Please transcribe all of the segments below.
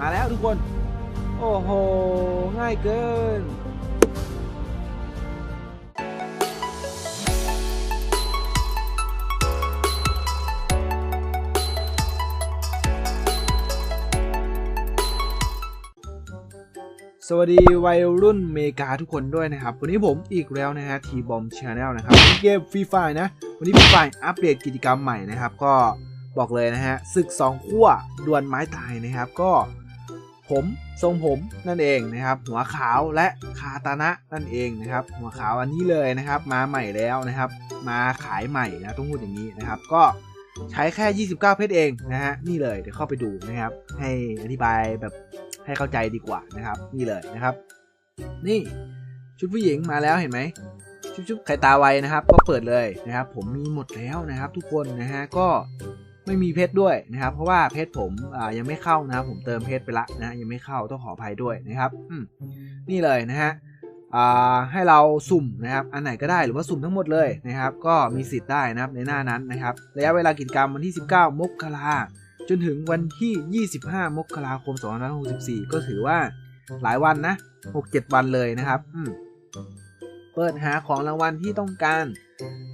มาแล้วทุกคน โอ้โห ง่ายเกิน สวัสดีวัยรุ่นเมกาทุกคนด้วยนะครับ วันนี้ผมอีกแล้วนะฮะทีบอมชาแนลนะครับเกมฟรีไฟนะ วันนี้ฟรีไฟอัปเดตกิจกรรมใหม่นะครับ ก็ บอกเลยนะฮะศึกสองขั้วดวลไม้ตายนะครับ ก็ผมทรงผมนั่นเองนะครับ หัวขาวและคาตานะนั่นเองนะครับ หัวขาวอันนี้เลยนะครับ มาใหม่แล้วนะครับ มาขายใหม่นะต้องพูดอย่างนี้นะครับ ก็ใช้แค่ 29 เพชรเองนะฮะนี่เลยเดี๋ยวเข้าไปดูนะครับ ให้อธิบายแบบให้เข้าใจดีกว่านะครับ นี่เลยนะครับ นี่ชุดผู้หญิงมาแล้วเห็นไหมชุดชุดใครตาไวนะครับ ก็เปิดเลยนะครับ ผมมีหมดแล้วนะครับ ทุกคนนะฮะก็ ไม่มีเพชรด้วยนะครับ เพราะว่าเพชรผมยังไม่เข้านะครับ ผมเติมเพชรไปละนะยังไม่เข้าต้องขออภัยด้วยนะครับนี่เลยนะฮะให้เราสุ่มนะครับ อันไหนก็ได้หรือว่าสุ่มทั้งหมดเลยนะครับ ก็มีสิทธิ์ได้นะครับในหน้านั้นนะครับระยะเวลากิจกรรมวันที่ 19 มกราจนถึงวันที่ 25 มกราคม 2564 ก็ถือว่าหลายวันนะ 6-7 วันเลยนะครับเปิดหาของรางวัลที่ต้องการ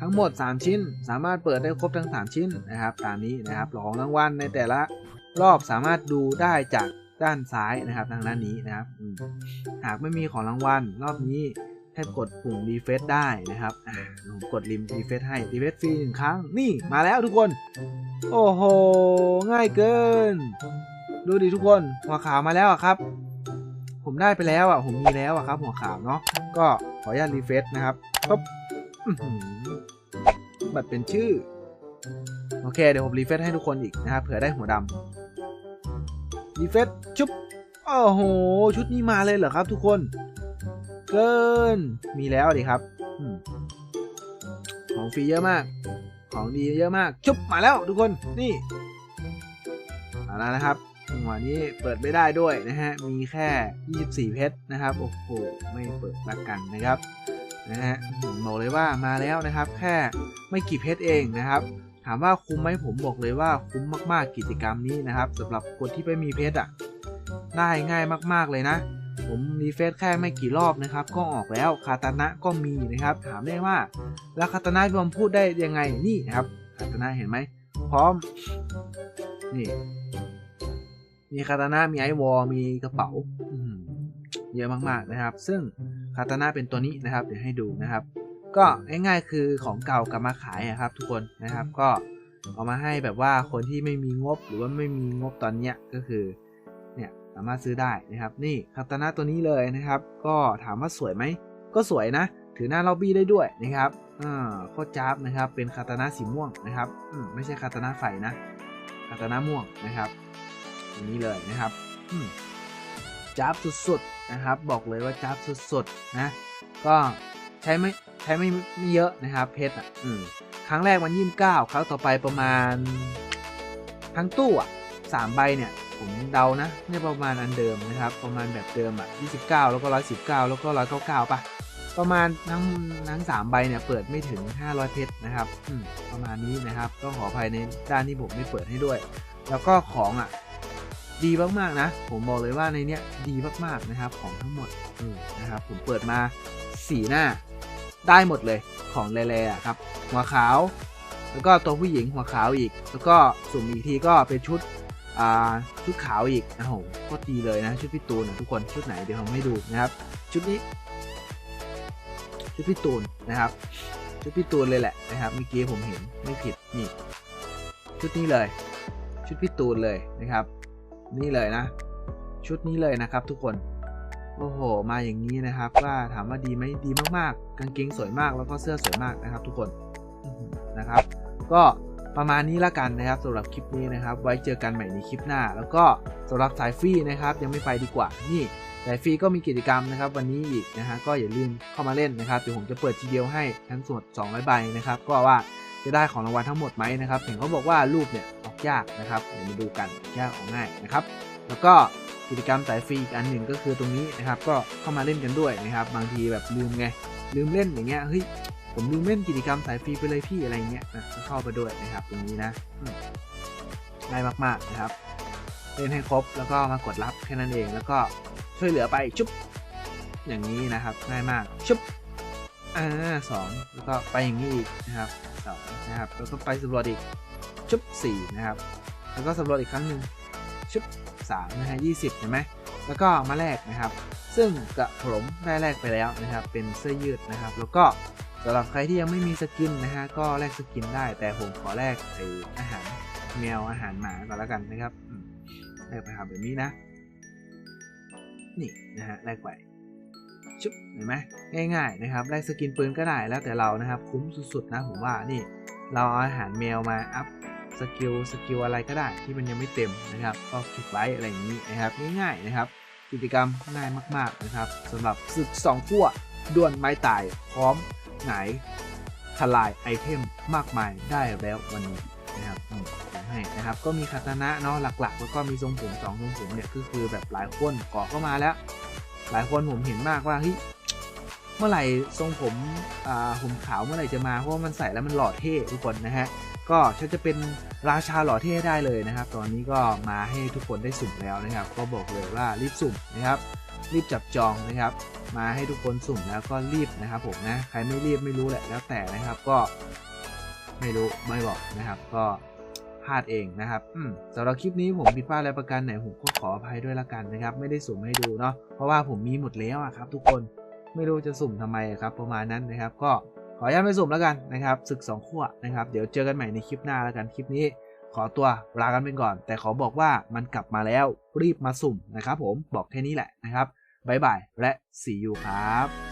ทั้งหมด 3 ชิ้นสามารถเปิดได้ครบทั้ง 3 ชิ้นนะครับ ตามนี้นะครับของรางวัลในแต่ละรอบสามารถดูได้จากด้านซ้ายนะครับทางด้านนี้นะครับหากไม่มีของรางวัลรอบนี้ให้กดปุ่มรีเฟซได้นะครับผมกดริมรีเฟซให้รีเฟซฟรีหนึ่งครั้งนี่มาแล้วทุกคน โอ้โห ง่ายเกิน ดูดิทุกคนหัวขาวมาแล้วครับ ผมได้ไปแล้วอะผมมีแล้วอะครับ หัวขาวเนาะก็ขออนุญาตรีเฟซนะครับปุ๊บ บัตรเป็นชื่อ โอเค เดี๋ยวผมรีเฟซให้ทุกคนอีกนะครับเผื่อได้หัวดำรีเฟซชุบโอ้โห ชุดนี้มาเลยเหรอครับทุกคน เกิน มีแล้วดิครับอของฟรีเยอะมาก ของดีเยอะมากชุบมาแล้วทุกคน นี่เอาแล้วนะครับจังหวะนี้เปิดไม่ได้ด้วยนะฮะ มีแค่ 24 เพชรนะครับ โอ้โห ไม่เปิดละกันนะครับ นะฮะบอกเลยว่ามาแล้วนะครับ แค่ไม่กี่เพชรเองนะครับ ถามว่าคุ้มไหมผมบอกเลยว่าคุ้มมากๆกิจกรรมนี้นะครับสำหรับคนที่ไม่มีเพชรอะได้ง่ายมากๆเลยนะ ผมรีเฟซแค่ไม่กี่รอบนะครับ ก็ออกแล้วคาตานะก็มีนะครับ ถามได้ว่าแล้วคาตานะพี่บอมพูดได้ยังไงนี่นะครับคาตานะเห็นไหมพร้อมนี่มีคาตานะมีไอวอลมีกระเป๋าเยอะมากๆนะครับ ซึ่ง คาตานะเป็นตัวนี้นะครับ เดี๋ยวให้ดูนะครับ ก็ง่ายๆคือของเก่ากลับมาขายอะครับ ทุกคนนะครับก็เอามาให้แบบว่าคนที่ไม่มีงบหรือว่าไม่มีงบตอนเนี้ยก็คือเนี่ยสามารถซื้อได้นะครับ นี่คาตานะตัวนี้เลยนะครับ ก็ถามว่าสวยไหมก็สวยนะ ถือหน้าล็อบบี้ได้ด้วยนะครับอ่าโคตรจ้าบนะครับ เป็นคาตานะสีม่วงนะครับอืมไม่ใช่คาตานะไฟนะคาตานะม่วงนะครับตัวนี้เลยนะครับจ้าบสุดๆ นะครับ บอกเลยว่าจ้าบสุดๆนะ ก็ใช้ไม่ใช้ไม่ไม่เยอะนะครับ เพชรอะอืมครั้งแรกมันยี่สิบเก้าครั้งต่อไปประมาณ ทั้งตู้อะสามใบเนี่ย ผมเดานะเนี่ยประมาณอันเดิมนะครับ ประมาณแบบเดิมอะ29แล้วก็119แล้วก็199ป่ะประมาณทั้งทั้งสามใบเนี่ยเปิดไม่ถึง 500 เพชรนะครับอืมประมาณนี้นะครับ ต้องขออภัยในด้านที่ผมไม่เปิดให้ด้วย แล้วก็ของอะ ดีมากๆนะ ผมบอกเลยว่าในเนี้ยดีมากๆนะครับของทั้งหมดนะครับผมเปิดมาสีหน้า ได้หมดเลยของแร่ๆอะครับ หัวขาว แล้วก็ตัวผู้หญิงหัวขาวอีก แล้วก็สุ่มอีกทีก็เป็นชุดอ่าชุดขาวอีกนะผมก็ดีเลยนะ ชุดพี่ตูนนะทุกคนชุดไหนเดี๋ยวผมให้ดูนะครับ ชุดนี้ ชุดพี่ตูนนะครับ ชุดพี่ตูนเลยแหละนะครับเมื่อกี้ผมเห็นไม่ผิดนี่ ชุดนี้เลย ชุดพี่ตูนเลยนะครับ นี่เลยนะ ชุดนี้เลยนะครับทุกคน โอ้โห มาอย่างนี้นะครับว่าถามว่าดีไหมดีมากๆ กางเกงสวยมากแล้วก็เสื้อสวยมากนะครับ ทุกคนนะครับ ก็ประมาณนี้ละกันนะครับสำหรับคลิปนี้นะครับ ไว้เจอกันใหม่ในคลิปหน้า แล้วก็สำหรับสายฟรีนะครับ ยังไม่ไปดีกว่านี่สายฟรีก็มีกิจกรรมนะครับ วันนี้อีกนะฮะก็อย่าลืมเข้ามาเล่นนะครับเดี๋ยวผมจะเปิดทีเดียวให้ทั้งส่วน200ใบนะครับ ก็ว่าจะได้ของรางวัลทั้งหมดไหมนะครับเห็นเขาบอกว่ารูปเนี่ย ยากนะครับเดี๋ยวมาดูกันยากออกง่ายนะครับ แล้วก็กิจกรรมสายฟรีอีกอันหนึ่งก็คือตรงนี้นะครับ ก็เข้ามาเล่นกันด้วยนะครับ บางทีแบบลืมไงลืมเล่นอย่างเงี้ยเฮ้ยผมลืมเล่นกิจกรรมสายฟรีไปเลยพี่อะไรเงี้ยนะเข้าไปด้วยนะครับ ตรงนี้นะง่ายมากๆนะครับเล่นให้ครบแล้วก็มากดรับแค่นั้นเองแล้วก็ช่วยเหลือไปชุบอย่างนี้นะครับง่ายมากชุบอ่าสองแล้วก็ไปอย่างนี้อีกนะครับสองนะครับแล้วก็ไปสำรวจอีก ชุบสี่นะครับ แล้วก็สำรวจอีกครั้งหนึ่งชุบสามนะฮะยี่สิบเห็นไหมแล้วก็มาแลกนะครับ ซึ่งกระผมได้แลกไปแล้วนะครับ เป็นเสื้อยืดนะครับ แล้วก็สำหรับใครที่ยังไม่มีสกินนะฮะก็แลกสกินได้ แต่ผมขอแลกไออาหารแมวอาหารหมาก่อนแล้วกันนะครับแลกไปครับแบบนี้นะ นี่นะฮะแลกไปชุบเห็นไหมง่ายๆนะครับแลกสกินปืนก็ได้แล้วแต่เรานะครับ คุ้มสุดๆนะผมว่านี่ เราเอาอาหารแมวมาอัพ สกิลสกิลอะไรก็ได้ที่มันยังไม่เต็มนะครับ ก็เก็บไว้อะไรอย่างนี้นะครับง่ายๆนะครับ กิจกรรมง่ายมากๆนะครับสำหรับศึกสองขั้วดวลไม้ตายพร้อมหงายทลายไอเทมมากมายได้แล้ววันนี้นะครับอืมให้นะครับก็มีคาตานะเนาะหลักๆ แล้วก็มีทรงผมสองทรงผมเนี่ยก็คือแบบหลายคนก่อเข้ามาแล้ว หลายคนผมเห็นมากว่าเฮ้ยเมื่อไหร่ทรงผมอ่าผมขาวเมื่อไหร่จะมาเพราะว่ามันใส่แล้วมันหล่อเท่ทุกคนนะฮะ ก็ฉันจะเป็นราชาหล่อเท่ได้เลยนะครับ ตอนนี้ก็มาให้ทุกคนได้สุ่มแล้วนะครับ ก็บอกเลยว่ารีบสุ่มนะครับรีบจับจองนะครับ มาให้ทุกคนสุ่มแล้วก็รีบนะครับผมนะใครไม่รีบไม่รู้แหละแล้วแต่นะครับก็ไม่รู้ไม่บอกนะครับ ก็พลาดเองนะครับอืมสำหรับคลิปนี้ผมผิดพลาดอะไรประการไหนผมก็ขออภัยด้วยละกันนะครับ ไม่ได้สุ่มให้ดูเนาะเพราะว่าผมมีหมดแล้วครับ ทุกคนไม่รู้จะสุ่มทำไมครับ ประมาณนั้นนะครับ ก็ ขออนุญาตไม่สุ่มแล้วกันนะครับศึกสองขั้วนะครับ เดี๋ยวเจอกันใหม่ในคลิปหน้าแล้วกันคลิปนี้ ขอตัวลากันไปก่อน แต่ขอบอกว่ามันกลับมาแล้วรีบมาสุ่มนะครับผมบอกแค่นี้แหละนะครับบ๊ายบายและ see you ครับ